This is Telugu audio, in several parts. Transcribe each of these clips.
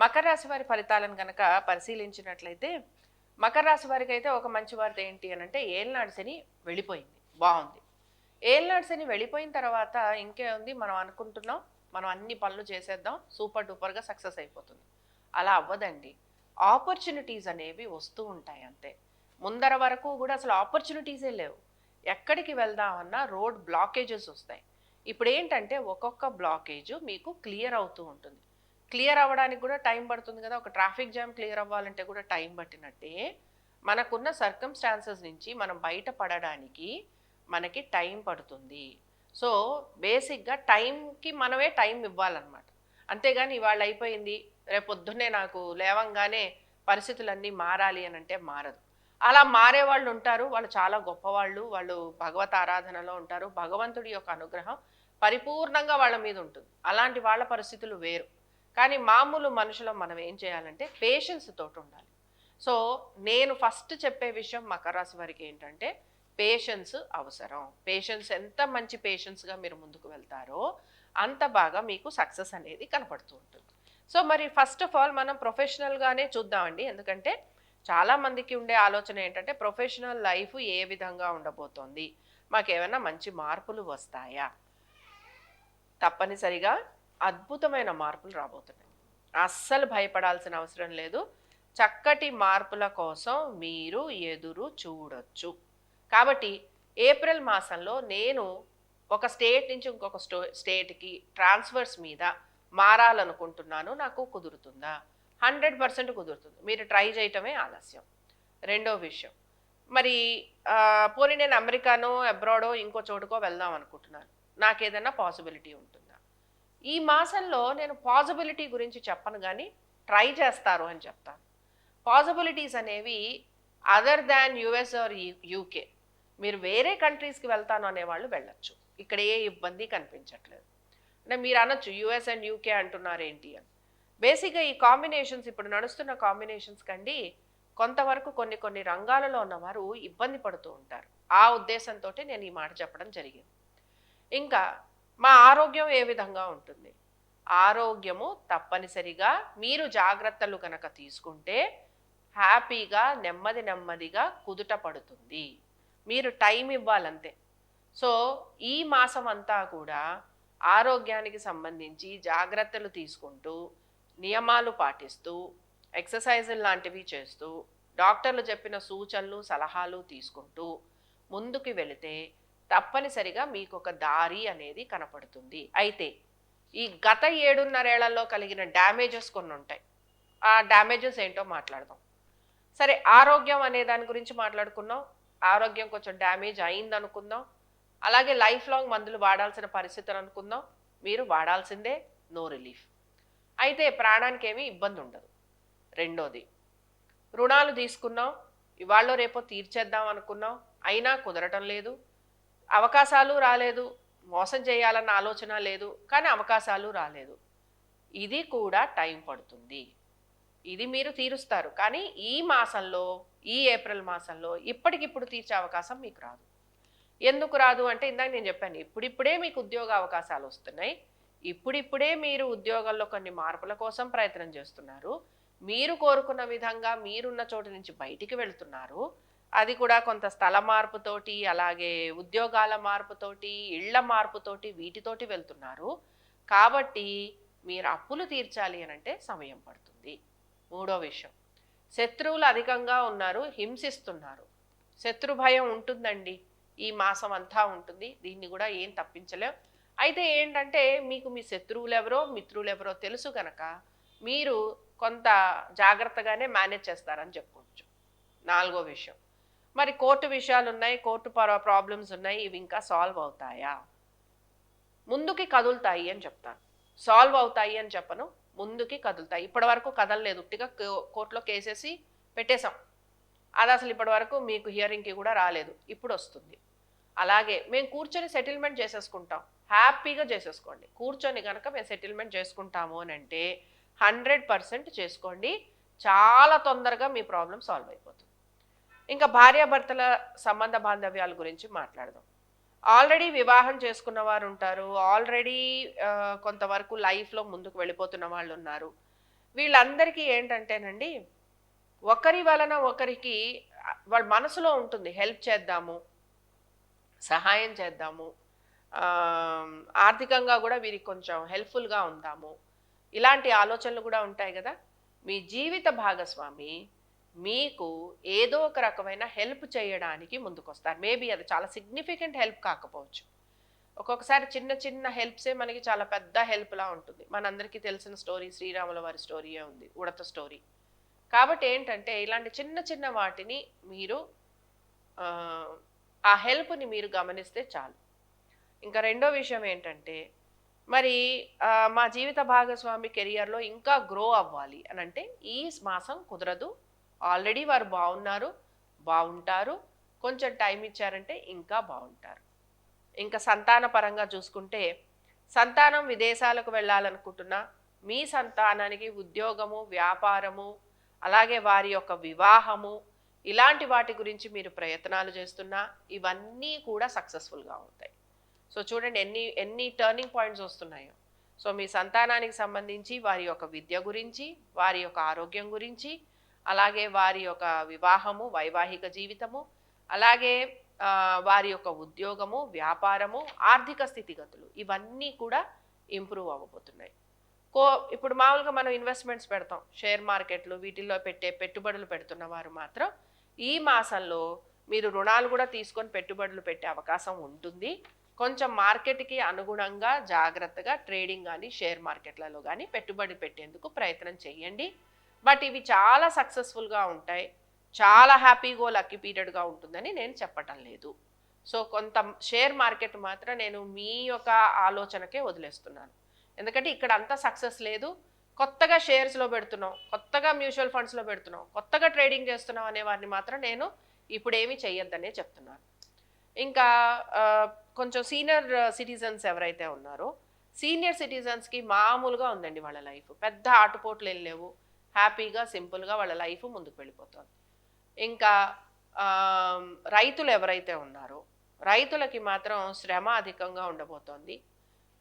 మకర రాశి వారి ఫలితాలను కనుక పరిశీలించినట్లయితే మకర రాశి వారికి అయితే ఒక మంచి వార్త ఏంటి అని అంటే ఏళ్ళనాడు శని వెళ్ళిపోయింది. బాగుంది. ఏళ్ళనాడు శని వెళ్ళిపోయిన తర్వాత ఇంకే ఉంది మనం అనుకుంటున్నాం మనం అన్ని పనులు చేసేద్దాం సూపర్ డూపర్గా సక్సెస్ అయిపోతుంది. అలా అవ్వదండి. ఆపర్చునిటీస్ అనేవి వస్తూ ఉంటాయి అంతే. ముందర వరకు కూడా అసలు ఆపర్చునిటీసే లేవు. ఎక్కడికి వెళ్దామన్నా రోడ్ బ్లాకేజెస్ వస్తాయి. ఇప్పుడు ఏంటంటే ఒక్కొక్క బ్లాకేజ్ మీకు క్లియర్ అవుతూ ఉంటుంది. క్లియర్ అవ్వడానికి కూడా టైం పడుతుంది కదా. ఒక ట్రాఫిక్ జామ్ క్లియర్ అవ్వాలంటే కూడా టైం పట్టినట్టే. మనకున్న సర్కమ్స్టాన్సెస్ నుంచి మనం బయటపడడానికి మనకి టైం పడుతుంది. సో బేసిక్గా టైంకి మనమే టైం ఇవ్వాలన్నమాట. అంతేగాని ఇవాళ అయిపోయింది రేపొద్దున్నే నాకు లేవంగానే పరిస్థితులన్నీ మారాలి అని అంటే మారదు. అలా మారే వాళ్ళు ఉంటారు వాళ్ళు చాలా గొప్పవాళ్ళు వాళ్ళు భగవత్ ఆరాధనలో ఉంటారు భగవంతుడి యొక్క అనుగ్రహం పరిపూర్ణంగా వాళ్ళ మీద ఉంటుంది. అలాంటి వాళ్ళ పరిస్థితులు వేరు. కానీ మామూలు మనుషులు మనం ఏం చేయాలంటే పేషెన్స్ తోటి ఉండాలి. సో నేను ఫస్ట్ చెప్పే విషయం మకర రాశి వారికి ఏంటంటే పేషెన్స్ అవసరం. పేషెన్స్ ఎంత మంచి పేషెన్స్గా మీరు ముందుకు వెళ్తారో అంత బాగా మీకు సక్సెస్ అనేది కనపడుతూ ఉంటుంది. సో మరి ఫస్ట్ ఆఫ్ ఆల్ మనం ప్రొఫెషనల్గానే చూద్దామండి. ఎందుకంటే చాలా మందికి ఉండే ఆలోచన ఏంటంటే ప్రొఫెషనల్ లైఫ్ ఏ విధంగా ఉండబోతోంది? మాకేమైనా మంచి మార్పులు వస్తాయా? తప్పనిసరిగా అద్భుతమైన మార్పులు రాబోతున్నాయి. అస్సలు భయపడాల్సిన అవసరం లేదు. చక్కటి మార్పుల కోసం మీరు ఎదురు చూడొచ్చు. కాబట్టి ఏప్రిల్ మాసంలో నేను ఒక స్టేట్ నుంచి ఇంకొక స్టో స్టేట్కి ట్రాన్స్ఫర్స్ మీద మారాలనుకుంటున్నాను. నాకు కుదురుతుందా? హండ్రెడ్ పర్సెంట్ కుదురుతుంది. మీరు ట్రై చేయటమే ఆలస్యం. రెండో విషయం. మరి పోనీ నేను అమెరికానో అబ్రాడో ఇంకో చోటుకో వెళ్దాం అనుకుంటున్నాను. నాకు ఏదైనా పాసిబిలిటీ ఉంటుంది. ఈ మాసంలో నేను పాజిబిలిటీ గురించి చెప్పను కానీ ట్రై చేస్తారు అని చెప్తాను. పాజిబిలిటీస్ అనేవి other than US or UK. మీరు వేరే కంట్రీస్కి వెళ్తాను అనేవాళ్ళు వెళ్ళొచ్చు. ఇక్కడ ఏ ఇబ్బంది కనిపించట్లేదు. అంటే మీరు అనొచ్చు యుఎస్ అండ్ యూకే అంటున్నారు ఏంటి అని. బేసిక్గా ఈ కాంబినేషన్స్ ఇప్పుడు నడుస్తున్న కాంబినేషన్స్ కండి కొంతవరకు కొన్ని కొన్ని రంగాలలో ఉన్నవారు ఇబ్బంది పడుతూ ఉంటారు. ఆ ఉద్దేశంతో నేను ఈ మాట చెప్పడం జరిగింది. ఇంకా మా ఆరోగ్యం ఏ విధంగా ఉంటుంది? ఆరోగ్యము తప్పనిసరిగా మీరు జాగ్రత్తలు కనుక తీసుకుంటే హ్యాపీగా నెమ్మది నెమ్మదిగా కుదుట పడుతుంది. మీరు టైం ఇవ్వాలంతే. సో ఈ మాసం అంతా కూడా ఆరోగ్యానికి సంబంధించి జాగ్రత్తలు తీసుకుంటూ నియమాలు పాటిస్తూ ఎక్సర్సైజులు లాంటివి చేస్తూ డాక్టర్లు చెప్పిన సూచనలు సలహాలు తీసుకుంటూ ముందుకు వెళితే తప్పనిసరిగా మీకు ఒక దారి అనేది కనపడుతుంది. అయితే ఈ గత ఏడున్నరేళ్ళలో కలిగిన డ్యామేజెస్ కొన్ని ఉంటాయి ఆ డ్యామేజెస్ ఏంటో మాట్లాడదాం. సరే ఆరోగ్యం అనే దాని గురించి మాట్లాడుకున్నాం. ఆరోగ్యం కొంచెం డ్యామేజ్ అయింది అనుకుందాం అలాగే లైఫ్ లాంగ్ మందులు వాడాల్సిన పరిస్థితులు అనుకుందాం. మీరు వాడాల్సిందే నో రిలీఫ్. అయితే ప్రాణానికి ఏమీ ఇబ్బంది ఉండదు రెండోది రుణాలు తీసుకున్నాం. ఇవాళ రేపో తీర్చేద్దాం అనుకున్నాం. అయినా కుదరటం లేదు. అవకాశాలు రాలేదు మోసం చేయాలన్న ఆలోచన లేదు కానీ అవకాశాలు రాలేదు. ఇది కూడా టైం పడుతుంది. ఇది మీరు తీరుస్తారు. కానీ ఈ మాసంలో ఈ ఏప్రిల్ మాసంలో ఇప్పటికిప్పుడు తీర్చే అవకాశం మీకు రాదు. ఎందుకు రాదు అంటే ఇందాక నేను చెప్పాను ఇప్పుడిప్పుడే మీకు ఉద్యోగ అవకాశాలు వస్తున్నాయి. ఇప్పుడిప్పుడే మీరు ఉద్యోగాల్లో కొన్ని మార్పుల కోసం ప్రయత్నం చేస్తున్నారు. మీరు కోరుకున్న విధంగా మీరున్న చోటు నుంచి బయటికి వెళ్తున్నారు. అది కూడా కొంత స్థల మార్పుతోటి అలాగే ఉద్యోగాల మార్పుతోటి ఇళ్ళ మార్పుతోటి వీటితోటి వెళ్తున్నారు. కాబట్టి మీరు అప్పులు తీర్చాలి అని అంటే సమయం పడుతుంది. మూడో విషయం. శత్రువులు అధికంగా ఉన్నారు హింసిస్తున్నారు. శత్రు భయం ఉంటుందండి. ఈ మాసం అంతా ఉంటుంది. దీన్ని కూడా ఏం తప్పించలేం. అయితే ఏంటంటే మీకు మీ శత్రువులు ఎవరో మిత్రులు ఎవరో తెలుసు కనుక మీరు కొంత జాగ్రత్తగానే మేనేజ్ చేస్తారని చెప్పుకోవచ్చు. నాలుగో విషయం. మరి కోర్టు విషయాలు ఉన్నాయి కోర్టు ప్రాబ్లమ్స్ ఉన్నాయి ఇవి ఇంకా సాల్వ్ అవుతాయా? ముందుకి కదులుతాయి అని చెప్తాను. సాల్వ్ అవుతాయి అని చెప్పను ముందుకి కదులుతాయి. ఇప్పటి వరకు కదలలేదు ఉట్టిగా కో- కోర్టులో కేసేసి పెట్టేశాం. అది అసలు ఇప్పటి వరకు మీకు హియరింగ్కి కూడా రాలేదు. ఇప్పుడు వస్తుంది. అలాగే మేము కూర్చొని సెటిల్మెంట్ చేసేసుకుంటాం. హ్యాపీగా చేసేసుకోండి. కూర్చొని కనుక మేము సెటిల్మెంట్ చేసుకుంటాము అని అంటే హండ్రెడ్ పర్సెంట్ చేసుకోండి. చాలా తొందరగా మీ ప్రాబ్లం సాల్వ్ అయిపోతుంది. ఇంకా భార్యాభర్తల సంబంధ బాంధవ్యాల గురించి మాట్లాడదాం. ఆల్రెడీ వివాహం చేసుకున్న వారు ఉంటారు. ఆల్రెడీ కొంతవరకు లైఫ్లో ముందుకు వెళ్ళిపోతున్న వాళ్ళు ఉన్నారు. వీళ్ళందరికీ ఏంటంటేనండి ఒకరి వలన ఒకరికి వాళ్ళ మనసులో ఉంటుంది హెల్ప్ చేద్దాము సహాయం చేద్దాము ఆర్థికంగా కూడా వీరికి కొంచెం హెల్ప్ఫుల్గా ఉందాము. ఇలాంటి ఆలోచనలు కూడా ఉంటాయి కదా. మీ జీవిత భాగస్వామి మీకు ఏదో ఒక రకమైన హెల్ప్ చేయడానికి ముందుకొస్తారు. మేబీ అది చాలా సిగ్నిఫికెంట్ హెల్ప్ కాకపోవచ్చు. ఒక్కొక్కసారి చిన్న చిన్న హెల్ప్సే మనకి చాలా పెద్ద హెల్ప్లా ఉంటుంది. మనందరికీ తెలిసిన స్టోరీ శ్రీరాముల వారి స్టోరీయే ఉంది ఉడత స్టోరీ. కాబట్టి ఏంటంటే ఇలాంటి చిన్న చిన్న వాటిని మీరు ఆ, హెల్ప్ని మీరు గమనిస్తే చాలు. ఇంకా రెండో విషయం ఏంటంటే మరి మా జీవిత భాగస్వామి కెరియర్లో ఇంకా గ్రో అవ్వాలి అని అంటే ఈ మాసం కుదరదు ఆల్రెడీ వారు బాగున్నారు బాగుంటారు. కొంచెం టైం ఇచ్చారంటే ఇంకా బాగుంటారు. ఇంకా సంతాన పరంగా చూసుకుంటే సంతానం విదేశాలకు వెళ్ళాలనుకుంటున్నా మీ సంతానానికి ఉద్యోగము వ్యాపారము అలాగే వారి యొక్క వివాహము ఇలాంటి వాటి గురించి మీరు ప్రయత్నాలు చేస్తున్నా ఇవన్నీ కూడా సక్సెస్ఫుల్గా అవుతాయి. సో చూడండి ఎన్ని ఎన్ని టర్నింగ్ పాయింట్స్ వస్తున్నాయో. సో మీ సంతానానికి సంబంధించి వారి యొక్క విద్య గురించి వారి యొక్క ఆరోగ్యం గురించి అలాగే వారి యొక్క వివాహము వైవాహిక జీవితము అలాగే వారి యొక్క ఉద్యోగము వ్యాపారము ఆర్థిక స్థితిగతులు ఇవన్నీ కూడా ఇంప్రూవ్ అవ్వబోతున్నాయి. కో ఇప్పుడు మామూలుగా మనం ఇన్వెస్ట్మెంట్స్ పెడతాం. షేర్ మార్కెట్లు వీటిల్లో పెట్టే పెట్టుబడులు పెడుతున్న వారు మాత్రం ఈ మాసంలో మీరు రుణాలు కూడా తీసుకొని పెట్టుబడులు పెట్టే అవకాశం ఉంటుంది. కొంచెం మార్కెట్కి అనుగుణంగా జాగ్రత్తగా ట్రేడింగ్ కానీ షేర్ మార్కెట్లలో కానీ పెట్టుబడి పెట్టేందుకు ప్రయత్నం చేయండి. బట్ ఇవి చాలా సక్సెస్ఫుల్గా ఉంటాయి. చాలా హ్యాపీగో లక్కీ పీరియడ్గా ఉంటుందని నేను చెప్పటం లేదు. సో కొంత షేర్ మార్కెట్ మాత్రం నేను మీ యొక్క ఆలోచనకే వదిలేస్తున్నాను. ఎందుకంటే ఇక్కడ అంత సక్సెస్ లేదు. కొత్తగా షేర్స్లో పెడుతున్నాం కొత్తగా మ్యూచువల్ ఫండ్స్లో పెడుతున్నాం కొత్తగా ట్రేడింగ్ చేస్తున్నాం అనే వారిని మాత్రం నేను ఇప్పుడేమీ చేయొద్దనే చెయ్యొద్దనే చెప్తున్నాను. ఇంకా కొంచెం సీనియర్ సిటిజన్స్ ఎవరైతే ఉన్నారో సీనియర్ సిటిజన్స్కి మామూలుగా ఉందండి వాళ్ళ లైఫ్. పెద్ద ఆటుపోట్లు ఏం లేవు. హ్యాపీగా సింపుల్గా వాళ్ళ లైఫ్ ముందుకు వెళ్ళిపోతుంది. ఇంకా రైతులు ఎవరైతే ఉన్నారో రైతులకి మాత్రం శ్రమ అధికంగా ఉండబోతోంది.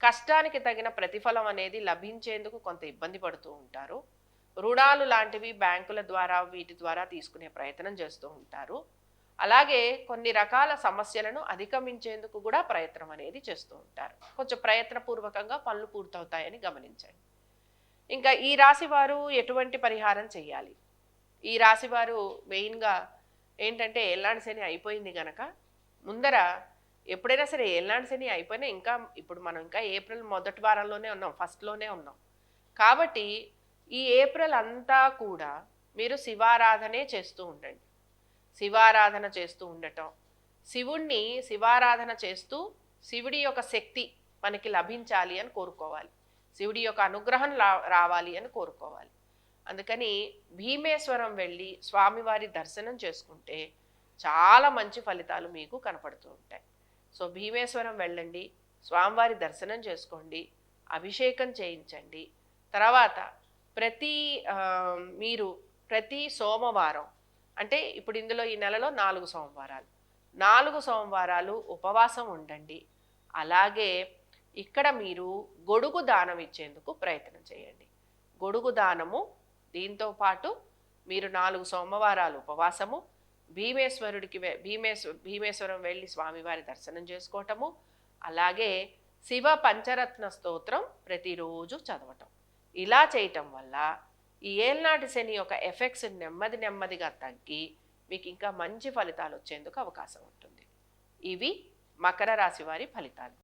కష్టానికి తగిన ప్రతిఫలం అనేది లభించేందుకు కొంత ఇబ్బంది పడుతూ ఉంటారు. రుణాలు లాంటివి బ్యాంకుల ద్వారా వీటి ద్వారా తీసుకునే ప్రయత్నం చేస్తూ ఉంటారు. అలాగే కొన్ని రకాల సమస్యలను అధిగమించేందుకు కూడా ప్రయత్నం అనేది చేస్తూ ఉంటారు. కొంచెం ప్రయత్నపూర్వకంగా పనులు పూర్తవుతాయని గమనించండి. ఇంకా ఈ రాశి వారు ఎటువంటి పరిహారం చేయాలి ఈ రాశి వారు మెయిన్గా ఏంటంటే ఎల్లాంటి శని అయిపోయింది గనక ముందర ఎప్పుడైనా సరే ఎల్లాంటి శని అయిపోయినా ఇంకా ఇప్పుడు మనం ఇంకా ఏప్రిల్ మొదటి వారంలోనే ఉన్నాం ఫస్ట్లోనే ఉన్నాం. కాబట్టి ఈ ఏప్రిల్ అంతా కూడా మీరు శివారాధనే చేస్తూ ఉండండి. శివారాధన చేస్తూ ఉండటం. శివుణ్ణి శివారాధన చేస్తూ శివుడి యొక్క శక్తి మనకి లభించాలి అని కోరుకోవాలి. శివుడి యొక్క అనుగ్రహం రావాలి అని కోరుకోవాలి. అందుకని భీమేశ్వరం వెళ్ళి స్వామివారి దర్శనం చేసుకుంటే చాలా మంచి ఫలితాలు మీకు కనపడుతూ ఉంటాయి. సో భీమేశ్వరం వెళ్ళండి స్వామివారి దర్శనం చేసుకోండి అభిషేకం చేయించండి. తర్వాత ప్రతి మీరు ప్రతి సోమవారం అంటే ఇప్పుడు ఇందులో ఈ నెలలో నాలుగు సోమవారాలు. నాలుగు సోమవారాలు ఉపవాసం ఉండండి. అలాగే ఇక్కడ మీరు గొడుగు దానం ఇచ్చేందుకు ప్రయత్నం చేయండి. గొడుగు దానము దీంతో పాటు మీరు నాలుగు సోమవారాలు ఉపవాసము భీమేశ్వరుడికి భీమేశ్వ భీమేశ్వరం వెళ్ళి స్వామివారి దర్శనం చేసుకోవటము అలాగే శివ పంచరత్న స్తోత్రం ప్రతిరోజు చదవటం. ఇలా చేయటం వల్ల ఈ ఏల్నాటి శని యొక్క ఎఫెక్ట్స్ నెమ్మది నెమ్మదిగా తగ్గి మీకు ఇంకా మంచి ఫలితాలు వచ్చేందుకు అవకాశం ఉంటుంది. ఇవి మకర రాశి వారి ఫలితాలు.